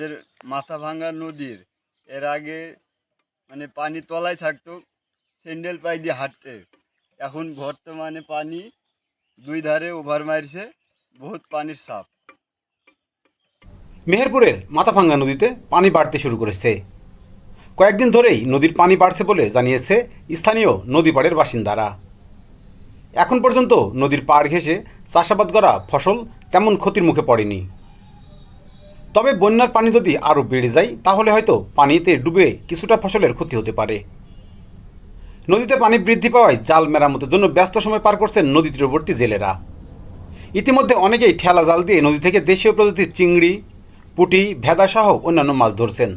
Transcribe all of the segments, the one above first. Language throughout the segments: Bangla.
আমাদের মাথা ভাঙ্গা নদীর, এর আগে মানে পানি তলায় থাকতো, স্যান্ডেল পাই দিয়ে হাঁটতে। এখন বর্তমানে পানি দুই ধারে ওভার মারছে, বহুত পানির সাপ মেহেরপুরের মাথাভাঙ্গা নদীতে পানি বাড়তে শুরু করেছে। কয়েকদিন ধরেই নদীর পানি বাড়ছে বলে জানিয়েছে স্থানীয় নদী পাড়ের বাসিন্দারা। এখন পর্যন্ত নদীর পাড় ঘেঁষে চাষাবাদ করা ফসল তেমন ক্ষতির মুখে পড়েনি। তবে বন্যার পানি যদি আরও বেড়ে যায়, তাহলে হয়তো পানিতে ডুবে কিছুটা ফসলের ক্ষতি হতে পারে। নদীতে পানি বৃদ্ধি পাওয়ায় জাল মেরামতের জন্য ব্যস্ত সময় পার করছেন নদী তীরবর্তী জেলেরা। ইতিমধ্যে অনেকেই ঠেলা জাল দিয়ে নদী থেকে দেশীয় প্রজাতির চিংড়ি, পুঁটি, ভেদাসহ অন্যান্য মাছ ধরছেন।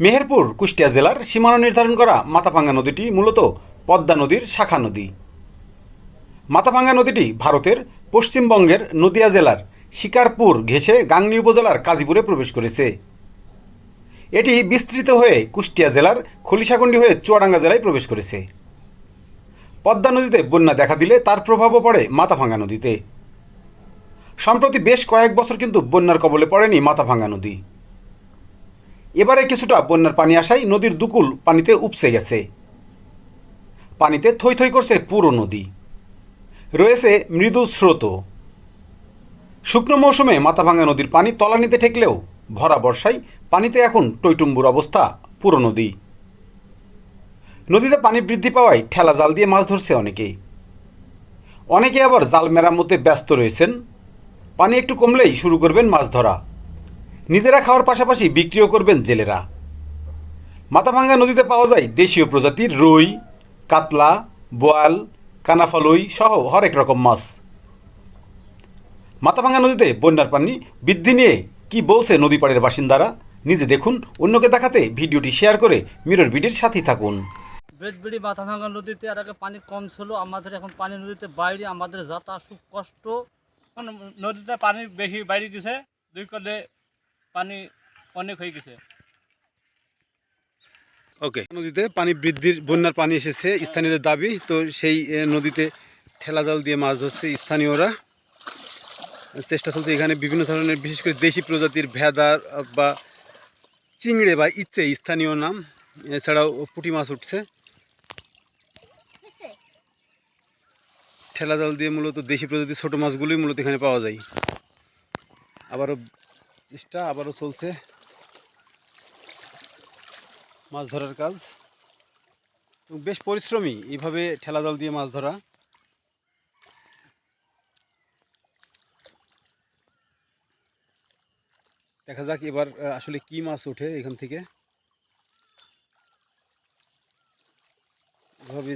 মেহেরপুর, কুষ্টিয়া জেলার সীমানা নির্ধারণ করা মাথাভাঙ্গা নদীটি মূলত পদ্মা নদীর শাখা নদী। মাথাভাঙ্গা নদীটি ভারতের পশ্চিমবঙ্গের নদিয়া জেলার শিকারপুর ঘেঁষে গাংনী উপজেলার কাজীপুরে প্রবেশ করেছে। এটি বিস্তৃত হয়ে কুষ্টিয়া জেলার খলিশাকুণ্ডি হয়ে চুয়াডাঙ্গা জেলায় প্রবেশ করেছে। পদ্মা নদীতে বন্যা দেখা দিলে তার প্রভাবও পড়ে মাথাভাঙ্গা নদীতে। সম্প্রতি বেশ কয়েক বছর কিন্তু বন্যার কবলে পড়েনি মাথাভাঙ্গা নদী। এবারে কিছুটা বন্যার পানি আসায় নদীর দুকুল পানিতে উপসে গেছে। পানিতে থই থই করছে পুরো নদী। রয়েছে মৃদু স্রোত শুকনো মৌসুমে মাথাভাঙ্গা নদীর পানি তলানিতে ঠেকলেও ভরা বর্ষায় পানিতে এখন টইটুম্বুর অবস্থা পুরো নদী। নদীতে পানি বৃদ্ধি পাওয়ায় ঠেলা জাল দিয়ে মাছ ধরছে অনেকেই। অনেকে আবার জাল মেরামতে ব্যস্ত রয়েছেন। পানি একটু কমলেই শুরু করবেন মাছ ধরা। নিজেরা খাওয়ার পাশাপাশি বিক্রিও করবেন জেলেরা। মাথাভাঙ্গা নদীতে পাওয়া যায় দেশীয় প্রজাতির রুই, কাতলা, বোয়াল, কানাফালুই সহ হরেক রকম মাছ। মাথাভাঙ্গা নদীতে বন্যার পানি বৃদ্ধি নিয়ে কি বলছে নদী পাড়ের বাসিন্দারা? নিজে দেখুন অন্যকে দেখাতে ভিডিওটি শেয়ার করে মিরর বিডির সাথেই থাকুন। বেদবিড়ি মাথাভাঙ্গা নদীতে আর আগে পানি কম ছিল আমাদের এখন পানি নদীতে বাইরে আমাদের যাতায়াত খুব কষ্ট। এখন নদীতে পানি বেশি বাইরে গেছে দুই কলে পানি অনেক হয়ে গেছে। ওকে। নদীতে পানি বৃদ্ধির বন্যার পানি এসেছে স্থানীয়দের দাবি। তো সেই নদীতে ঠেলা জাল দিয়ে মাছ ধরছে স্থানীয়রা। চেষ্টা চলছে এখানে বিভিন্ন ধরনের বিশেষ করে দেশি প্রজাতির ভেদার বা চিংড়ে বা ইচ্ছে স্থানীয় নাম। এছাড়াও পুঁটি মাছ উঠছে। ঠেলা জাল দিয়ে মূলত দেশি প্রজাতির ছোটো মাছগুলোই মূলত এখানে পাওয়া যায়। আবারও চেষ্টা আবারও চলছে। মাছ ধরার কাজ। বেশ পরিশ্রমী এইভাবে ঠেলা জাল দিয়ে মাছ ধরা। দেখা যাক এবার আহ, আসলে কি মাছ ওঠে এখান থেকে। এভাবে